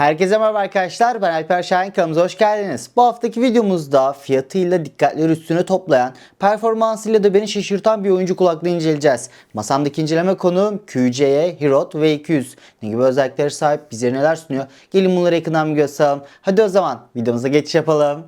Herkese merhaba arkadaşlar. Ben Alper Şahin kanalımıza hoş geldiniz. Bu haftaki videomuzda fiyatıyla dikkatleri üstüne toplayan, performansıyla da beni şaşırtan bir oyuncu kulaklığı inceleyeceğiz. Masamdaki inceleme konuğum QC'ye Hirot V200. Ne gibi özellikleri sahip, bize neler sunuyor? Gelin bunları yakından bir gösterelim. Hadi o zaman videomuza geçiş yapalım.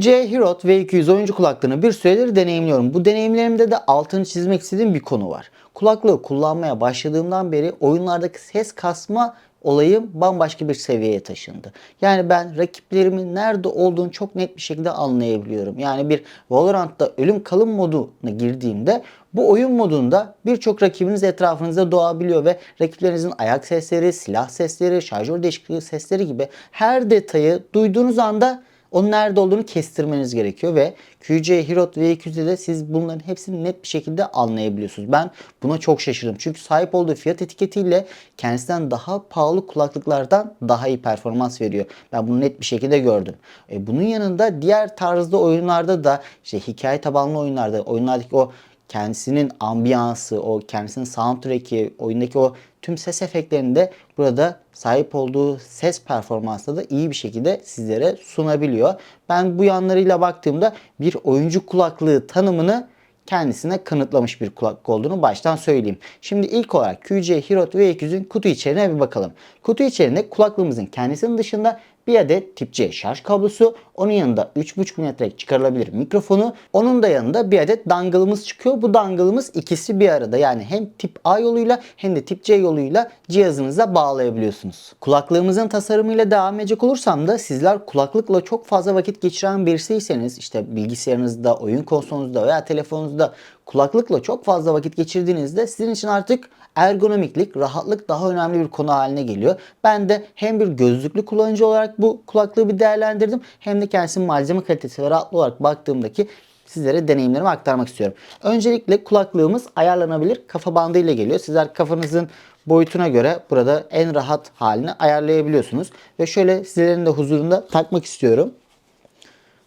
QC Hirot V200 oyuncu kulaklığını bir süredir deneyimliyorum. Bu deneyimlerimde de altını çizmek istediğim bir konu var. Kulaklığı kullanmaya başladığımdan beri oyunlardaki ses kasma olayım bambaşka bir seviyeye taşındı. Yani ben rakiplerimin nerede olduğunu çok net bir şekilde anlayabiliyorum. Yani bir Valorant'ta ölüm kalım moduna girdiğimde bu oyun modunda birçok rakibiniz etrafınızda doğabiliyor ve rakiplerinizin ayak sesleri, silah sesleri, şarjör değişikliği sesleri gibi her detayı duyduğunuz anda onun nerede olduğunu kestirmeniz gerekiyor ve QC Hirot V200'de de siz bunların hepsini net bir şekilde anlayabiliyorsunuz. Ben buna çok şaşırdım. Çünkü sahip olduğu fiyat etiketiyle kendisinden daha pahalı kulaklıklardan daha iyi performans veriyor. Ben bunu net bir şekilde gördüm. E, bunun yanında diğer tarzda oyunlarda da işte hikaye tabanlı oyunlarda, oyunlardaki o kendisinin ambiyansı, o kendisinin soundtrack'i, oyundaki o tüm ses efektlerini de burada sahip olduğu ses performansında da iyi bir şekilde sizlere sunabiliyor. Ben bu yanlarıyla baktığımda bir oyuncu kulaklığı tanımını kendisine kanıtlamış bir kulaklık olduğunu baştan söyleyeyim. Şimdi ilk olarak QC Hirot V200'ün kutu içeriğine bir bakalım. Kutu içerisinde kulaklığımızın kendisinin dışında bir adet tip C şarj kablosu, onun yanında 3.5 mm çıkarılabilir mikrofonu, onun da yanında bir adet dangle'ımız çıkıyor. Bu dangle'ımız ikisi bir arada yani hem tip A yoluyla hem de tip C yoluyla cihazınıza bağlayabiliyorsunuz. Kulaklığımızın tasarımıyla devam edecek olursam da sizler kulaklıkla çok fazla vakit geçiren birisiyseniz işte bilgisayarınızda, oyun konsolunuzda veya telefonunuzda kulaklıkla çok fazla vakit geçirdiğinizde sizin için artık ergonomiklik, rahatlık daha önemli bir konu haline geliyor. Ben de hem bir gözlüklü kullanıcı olarak bu kulaklığı bir değerlendirdim hem de kendisinin malzeme kalitesi ve rahatlığı olarak baktığımdaki sizlere deneyimlerimi aktarmak istiyorum. Öncelikle kulaklığımız ayarlanabilir kafa bandı ile geliyor. Sizler kafanızın boyutuna göre burada en rahat halini ayarlayabiliyorsunuz. Ve şöyle sizlerin de huzurunda takmak istiyorum.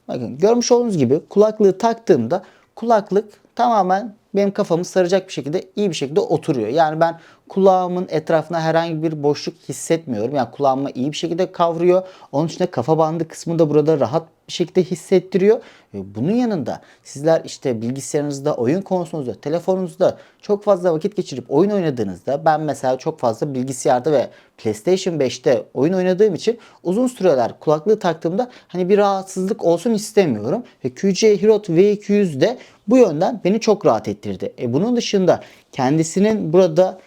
Bakın görmüş olduğunuz gibi kulaklığı taktığımda kulaklık tamamen benim kafamı saracak bir şekilde iyi bir şekilde oturuyor. Yani ben kulağımın etrafına herhangi bir boşluk hissetmiyorum. Yani kulağıma iyi bir şekilde kavruyor. Onun için de kafa bandı kısmı da burada rahat bir şekilde hissettiriyor. Bunun yanında sizler işte bilgisayarınızda, oyun konsolunuzda, telefonunuzda çok fazla vakit geçirip oyun oynadığınızda ben mesela çok fazla bilgisayarda ve PlayStation 5'te oyun oynadığım için uzun süreler kulaklığı taktığımda hani bir rahatsızlık olsun istemiyorum. Ve QC Hirot V200 bu yönden beni çok rahat ettirdi. E bunun dışında kendisinin burada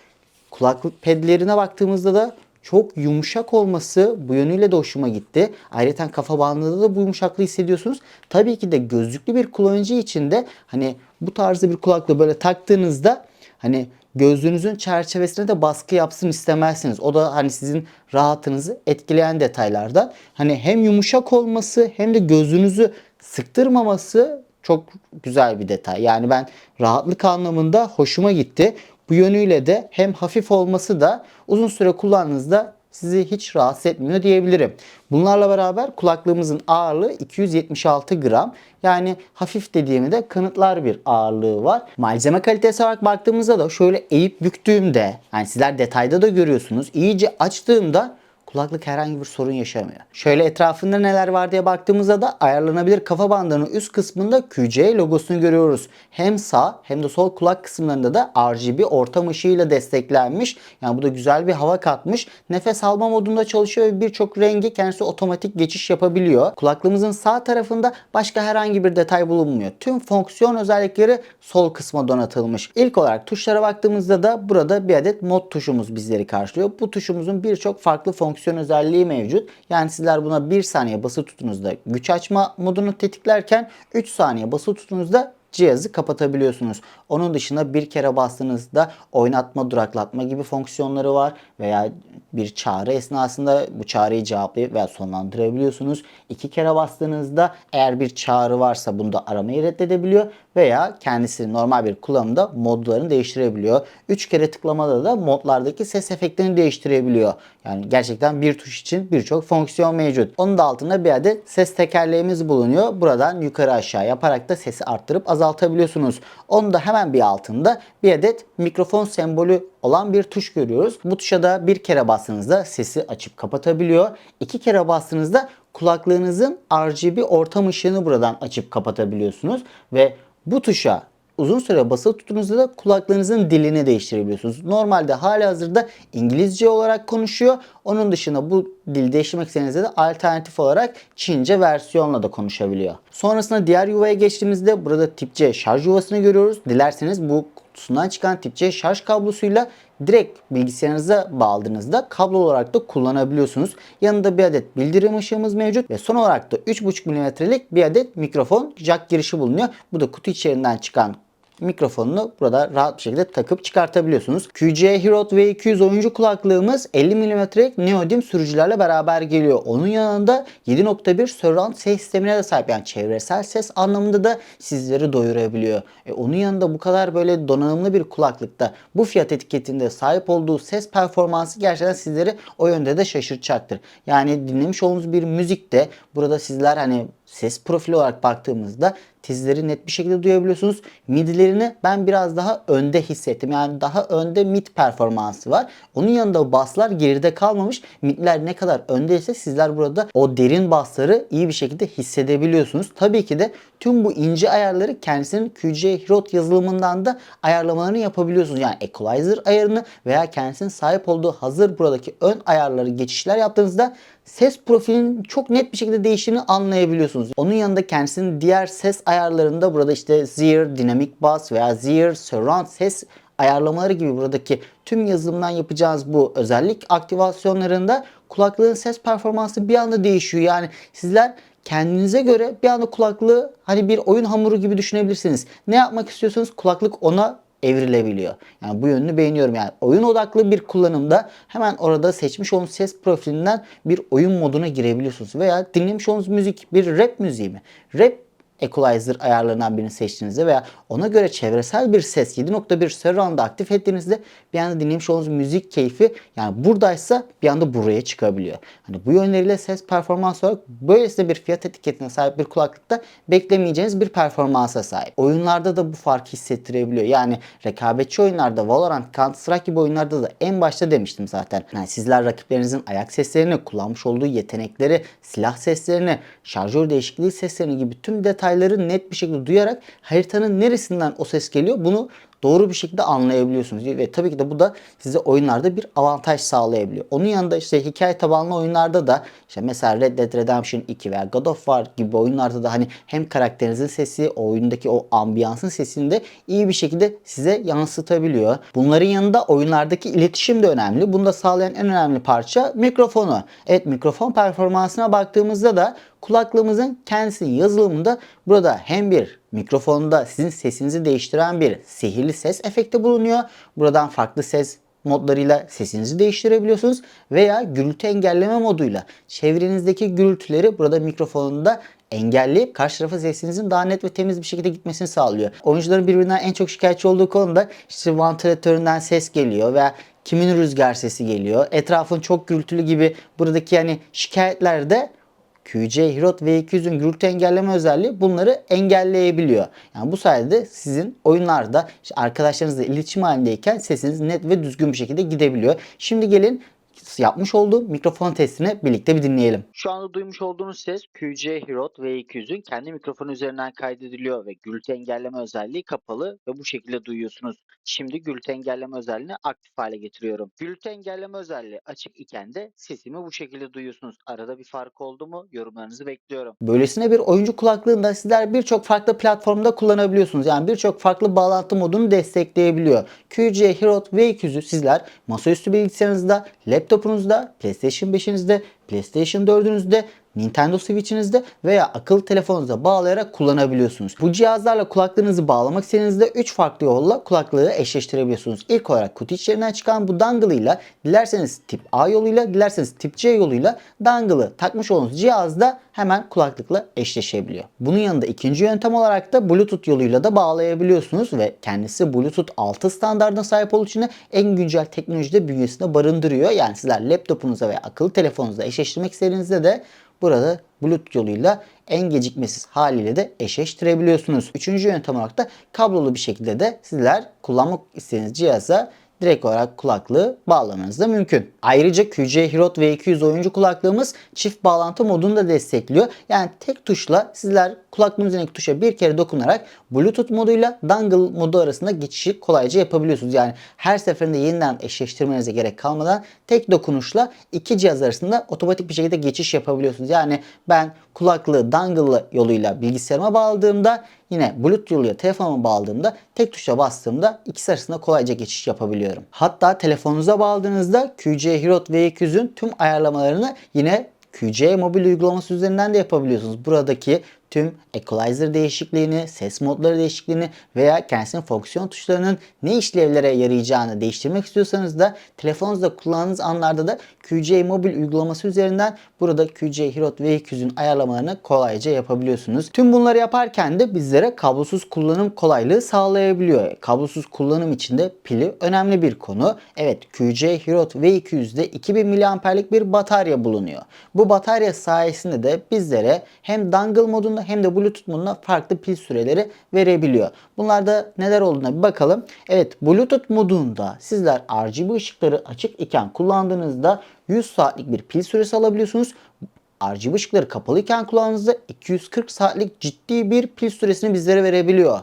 kulaklık pedlerine baktığımızda da çok yumuşak olması bu yönüyle de hoşuma gitti. Ayrıca kafa bandında da bu yumuşaklığı hissediyorsunuz. Tabii ki de gözlüklü bir kullanıcı için de hani bu tarzda bir kulaklığı böyle taktığınızda hani gözlüğünüzün çerçevesine de baskı yapsın istemezsiniz. O da hani sizin rahatınızı etkileyen detaylardan. Hani hem yumuşak olması hem de gözünüzü sıktırmaması çok güzel bir detay. Yani ben rahatlık anlamında hoşuma gitti. Bu yönüyle de hem hafif olması da uzun süre kullandığınızda sizi hiç rahatsız etmiyor diyebilirim. Bunlarla beraber kulaklığımızın ağırlığı 276 gram. Yani hafif dediğimi de kanıtlar bir ağırlığı var. Malzeme kalitesi olarak baktığımızda da şöyle eğip büktüğümde yani sizler detayda da görüyorsunuz. İyice açtığımda kulaklık herhangi bir sorun yaşamıyor. Şöyle etrafında neler var diye baktığımızda da ayarlanabilir kafa bandının üst kısmında QC logosunu görüyoruz. Hem sağ hem de sol kulak kısımlarında da RGB ortam ışığıyla desteklenmiş. Yani bu da güzel bir hava katmış. Nefes alma modunda çalışıyor ve birçok rengi kendisi otomatik geçiş yapabiliyor. Kulaklığımızın sağ tarafında başka herhangi bir detay bulunmuyor. Tüm fonksiyon özellikleri sol kısma donatılmış. İlk olarak tuşlara baktığımızda da burada bir adet mod tuşumuz bizleri karşılıyor. Bu tuşumuzun birçok farklı fonksiyon fonksiyon özelliği mevcut. Yani sizler buna 1 saniye basılı tutunuzda güç açma modunu tetiklerken 3 saniye basılı tutunuzda cihazı kapatabiliyorsunuz. Onun dışında bir kere bastığınızda oynatma, duraklatma gibi fonksiyonları var veya bir çağrı esnasında bu çağrıyı cevaplayıp veya sonlandırabiliyorsunuz. İki kere bastığınızda eğer bir çağrı varsa bunu da aramayı reddedebiliyor veya kendisi normal bir kullanımda modlarını değiştirebiliyor. Üç kere tıklamada da modlardaki ses efektlerini değiştirebiliyor. Yani gerçekten bir tuş için birçok fonksiyon mevcut. Onun da altında bir adet ses tekerleğimiz bulunuyor. Buradan yukarı aşağı yaparak da sesi arttırıp azaltabiliyorsunuz. Onun da hemen bir altında bir adet mikrofon sembolü olan bir tuş görüyoruz. Bu tuşa da bir kere bastığınızda sesi açıp kapatabiliyor. İki kere bastığınızda kulaklığınızın RGB ortam ışığını buradan açıp kapatabiliyorsunuz ve bu tuşa uzun süre basılı tuttuğunuzda da kulaklarınızın dilini değiştirebiliyorsunuz. Normalde hali hazırda İngilizce olarak konuşuyor. Onun dışında bu dil değiştirmek istediğinizde de alternatif olarak Çince versiyonla da konuşabiliyor. Sonrasında diğer yuvaya geçtiğimizde burada tip C şarj yuvasını görüyoruz. Dilerseniz bu kutusundan çıkan tip C şarj kablosuyla direkt bilgisayarınıza bağladığınızda kablo olarak da kullanabiliyorsunuz. Yanında bir adet bildirim ışığımız mevcut ve son olarak da 3.5 mm'lik bir adet mikrofon jack girişi bulunuyor. Bu da kutu içerisinden çıkan mikrofonunu burada rahat bir şekilde takıp çıkartabiliyorsunuz. QC Hero V200 oyuncu kulaklığımız 50 mm'lik neodim sürücülerle beraber geliyor. Onun yanında 7.1 surround ses sistemine de sahip yani çevresel ses anlamında da sizleri doyurabiliyor. E, onun yanında bu kadar böyle donanımlı bir kulaklıkta bu fiyat etiketinde sahip olduğu ses performansı gerçekten sizleri o yönde de şaşırtacaktır. Yani dinlemiş olduğunuz bir müzikte burada sizler hani ses profili olarak baktığımızda tizleri net bir şekilde duyabiliyorsunuz. Midlerini ben biraz daha önde hissettim. Yani daha önde mid performansı var. Onun yanında baslar geride kalmamış. Midler ne kadar öndeyse sizler burada o derin basları iyi bir şekilde hissedebiliyorsunuz. Tabii ki de tüm bu ince ayarları kendisinin QC Hero yazılımından da ayarlamalarını yapabiliyorsunuz. Yani equalizer ayarını veya kendisinin sahip olduğu hazır buradaki ön ayarları geçişler yaptığınızda ses profilinin çok net bir şekilde değiştiğini anlayabiliyorsunuz. Onun yanında kendisinin diğer ses ayarlarında burada işte Zeer, Dynamic Bass veya Zeer Surround ses ayarlamaları gibi buradaki tüm yazılımdan yapacağınız bu özellik aktivasyonlarında kulaklığın ses performansı bir anda değişiyor. Yani sizler kendinize göre bir anda kulaklığı hani bir oyun hamuru gibi düşünebilirsiniz. Ne yapmak istiyorsanız kulaklık ona evrilebiliyor. Yani bu yönünü beğeniyorum. Yani oyun odaklı bir kullanımda hemen orada seçmiş olduğunuz ses profilinden bir oyun moduna girebiliyorsunuz. Veya dinlemiş olduğunuz müzik bir rap müziği mi? Rap equalizer ayarlarından birini seçtiğinizde veya ona göre çevresel bir ses 7.1 surround'da aktif ettiğinizde bir anda dinlemiş olduğunuz müzik keyfi yani buradaysa bir anda buraya çıkabiliyor. Hani bu yönleriyle ses performans olarak böylesine bir fiyat etiketine sahip bir kulaklıkta beklemeyeceğiniz bir performansa sahip. Oyunlarda da bu farkı hissettirebiliyor. Yani rekabetçi oyunlarda Valorant, Counter Strike gibi oyunlarda da en başta demiştim zaten. Yani sizler rakiplerinizin ayak seslerini, kullanmış olduğu yetenekleri, silah seslerini, şarjör değişikliği seslerini gibi tüm detayları detayları net bir şekilde duyarak haritanın neresinden o ses geliyor bunu doğru bir şekilde anlayabiliyorsunuz. Ve tabii ki de bu da size oyunlarda bir avantaj sağlayabiliyor. Onun yanında işte hikaye tabanlı oyunlarda da işte mesela Red Dead Redemption 2 veya God of War gibi oyunlarda da hani hem karakterinizin sesi, oyundaki o ambiyansın sesini de iyi bir şekilde size yansıtabiliyor. Bunların yanında oyunlardaki iletişim de önemli. Bunu da sağlayan en önemli parça mikrofonu. Evet mikrofon performansına baktığımızda da kulaklığımızın kendisinin yazılımında burada hem bir mikrofonda sizin sesinizi değiştiren bir sihirli ses efekti bulunuyor. Buradan farklı ses modlarıyla sesinizi değiştirebiliyorsunuz veya gürültü engelleme moduyla çevrenizdeki gürültüleri burada mikrofonunda engelleyip karşı tarafa sesinizin daha net ve temiz bir şekilde gitmesini sağlıyor. Oyuncuların birbirinden en çok şikayetçi olduğu konuda işte vantilatöründen ses geliyor veya kimin rüzgar sesi geliyor. Etrafın çok gürültülü gibi buradaki yani şikayetlerde QC Hirot V200'ün gürültü engelleme özelliği bunları engelleyebiliyor. Yani bu sayede sizin oyunlarda işte arkadaşlarınızla iletişim halindeyken sesiniz net ve düzgün bir şekilde gidebiliyor. Şimdi gelin yapmış olduğum mikrofon testini birlikte bir dinleyelim. Şu anda duymuş olduğunuz ses QC Hirot V200'ün kendi mikrofonu üzerinden kaydediliyor ve gürültü engelleme özelliği kapalı ve bu şekilde duyuyorsunuz. Şimdi gürültü engelleme özelliğini aktif hale getiriyorum. Gürültü engelleme özelliği açık iken de sesimi bu şekilde duyuyorsunuz. Arada bir fark oldu mu yorumlarınızı bekliyorum. Böylesine bir oyuncu kulaklığında sizler birçok farklı platformda kullanabiliyorsunuz. Yani birçok farklı bağlantı modunu destekleyebiliyor. QC Hirot V200'ü sizler masaüstü bilgisayarınızda, laptopunuzda, PlayStation 5'inizde, PlayStation 4'ünüzde Nintendo Switch'inizde veya akıllı telefonunuza bağlayarak kullanabiliyorsunuz. Bu cihazlarla kulaklığınızı bağlamak istediğinizde 3 farklı yolla kulaklığı eşleştirebiliyorsunuz. İlk olarak kutu içlerinden çıkan bu dongle ile dilerseniz tip A yoluyla dilerseniz tip C yoluyla dongle'ı takmış olduğunuz cihazda hemen kulaklıkla eşleşebiliyor. Bunun yanında ikinci yöntem olarak da Bluetooth yoluyla da bağlayabiliyorsunuz ve kendisi Bluetooth 6 standartına sahip olduğu için en güncel teknolojide bünyesinde barındırıyor. Yani sizler laptopunuza veya akıllı telefonunuza eşleştirmek istediğinizde de burada Bluetooth yoluyla en gecikmesiz haliyle de eşleştirebiliyorsunuz. Üçüncü yöntem olarak da kablolu bir şekilde de sizler kullanmak istediğiniz cihaza direkt olarak kulaklığı bağlamanız da mümkün. Ayrıca QC Hirot V200 oyuncu kulaklığımız çift bağlantı modunu da destekliyor. Yani tek tuşla sizler kulaklığın üzerindeki tuşa bir kere dokunarak Bluetooth moduyla dongle modu arasında geçişi kolayca yapabiliyorsunuz. Yani her seferinde yeniden eşleştirmenize gerek kalmadan tek dokunuşla iki cihaz arasında otomatik bir şekilde geçiş yapabiliyorsunuz. Yani ben kulaklığı dongle yoluyla bilgisayarıma bağladığımda yine Bluetooth yoluyla telefonuma bağladığımda tek tuşa bastığımda ikisi arasında kolayca geçiş yapabiliyorum. Hatta telefonunuza bağladığınızda QC Hirot V200'ün tüm ayarlamalarını yine QC mobil uygulaması üzerinden de yapabiliyorsunuz. Buradaki tüm equalizer değişikliğini, ses modları değişikliğini veya kendisinin fonksiyon tuşlarının ne işlevlere yarayacağını değiştirmek istiyorsanız da telefonunuzda kullandığınız anlarda da QC mobil uygulaması üzerinden burada QC Hirot V200'ün ayarlamalarını kolayca yapabiliyorsunuz. Tüm bunları yaparken de bizlere kablosuz kullanım kolaylığı sağlayabiliyor. Kablosuz kullanım için de pili önemli bir konu. Evet QC Hirot V200'de 2000 mAh'lik bir batarya bulunuyor. Bu batarya sayesinde de bizlere hem dongle modunda hem de Bluetooth modunda farklı pil süreleri verebiliyor. Bunlarda neler olduğuna bir bakalım. Evet Bluetooth modunda sizler RGB ışıkları açık iken kullandığınızda 100 saatlik bir pil süresi alabiliyorsunuz. RGB ışıkları kapalı iken kullandığınızda 240 saatlik ciddi bir pil süresini bizlere verebiliyor.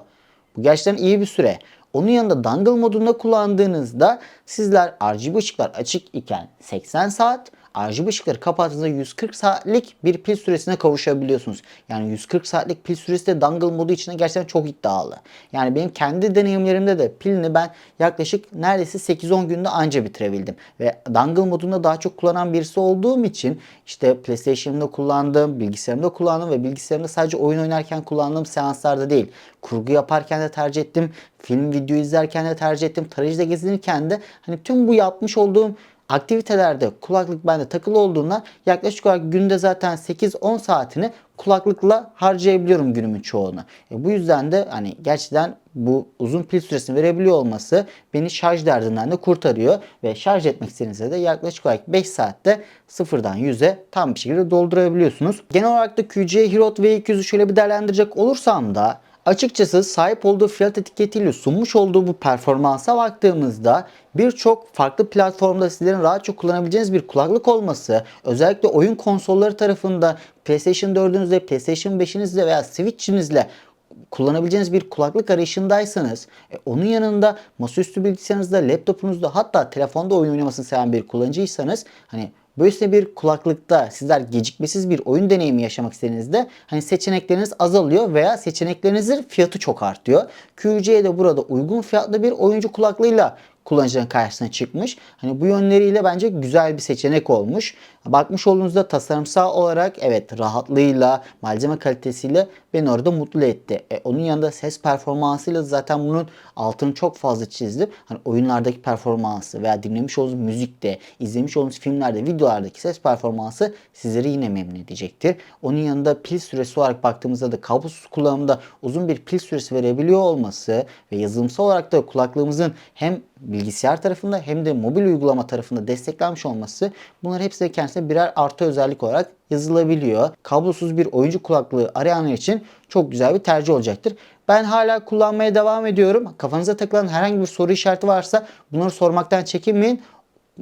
Bu gerçekten iyi bir süre. Onun yanında dongle modunda kullandığınızda sizler RGB ışıklar açık iken 80 saat, RGB ışıkları kapattığınızda 140 saatlik bir pil süresine kavuşabiliyorsunuz. Yani 140 saatlik pil süresi de dongle modu için gerçekten çok iddialı. Yani benim kendi deneyimlerimde de pilini ben yaklaşık neredeyse 8-10 günde anca bitirebildim. Ve dongle modunda daha çok kullanan birisi olduğum için işte PlayStation'da kullandığım, bilgisayarımda kullandığım ve bilgisayarımda sadece oyun oynarken kullandığım seanslarda değil. Kurgu yaparken de tercih ettim. Film video izlerken de tercih ettim. Tarayıcıda gezinirken de hani tüm bu yapmış olduğum aktivitelerde kulaklık bende takılı olduğundan yaklaşık olarak günde zaten 8-10 saatini kulaklıkla harcayabiliyorum günümün çoğunu. E bu yüzden de hani gerçekten bu uzun pil süresini verebiliyor olması beni şarj derdinden de kurtarıyor ve şarj etmek istediğinizde de yaklaşık olarak 5 saatte sıfırdan 100'e tam bir şekilde doldurabiliyorsunuz. Genel olarak da QC Hirot V200'ü şöyle bir değerlendirecek olursam da Açıkçası sahip olduğu fiyat etiketiyle sunmuş olduğu bu performansa baktığımızda birçok farklı platformda sizlerin rahatça kullanabileceğiniz bir kulaklık olması, özellikle oyun konsolları tarafında PlayStation 4'ünüzde, PlayStation 5'inizle veya Switch'inizle kullanabileceğiniz bir kulaklık arayışındaysanız e, onun yanında masaüstü bilgisayarınızda, laptopunuzda hatta telefonda oyun oynamasını seven bir kullanıcıysanız hani Böylesine bir kulaklıkta sizler gecikmesiz bir oyun deneyimi yaşamak istediğinizde hani seçenekleriniz azalıyor veya seçeneklerinizin fiyatı çok artıyor. QC de burada uygun fiyatlı bir oyuncu kulaklığıyla kullanıcının karşısına çıkmış. Hani bu yönleriyle bence güzel bir seçenek olmuş. Bakmış olduğunuzda tasarımsal olarak evet rahatlığıyla, malzeme kalitesiyle beni orada mutlu etti. E, onun yanında ses performansıyla zaten bunun altını çok fazla çizdim. Hani oyunlardaki performansı veya dinlemiş olduğunuz müzikte, izlemiş olduğunuz filmlerde, videolardaki ses performansı sizleri yine memnun edecektir. Onun yanında pil süresi olarak baktığımızda da kablosuz kullanımda uzun bir pil süresi verebiliyor olması ve yazılımsal olarak da kulaklığımızın hem bilgisayar tarafında hem de mobil uygulama tarafında desteklenmiş olması bunlar hepsi de kendisine birer artı özellik olarak yazılabiliyor. Kablosuz bir oyuncu kulaklığı arayanlar için çok güzel bir tercih olacaktır. Ben hala kullanmaya devam ediyorum. Kafanıza takılan herhangi bir soru işareti varsa bunları sormaktan çekinmeyin.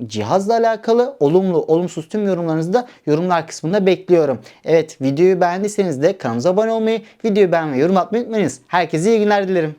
Cihazla alakalı olumlu, olumsuz tüm yorumlarınızı da yorumlar kısmında bekliyorum. Evet videoyu beğendiyseniz de kanalımıza abone olmayı, videoyu beğenmeyi, yorum atmayı unutmayınız. Herkese iyi günler dilerim.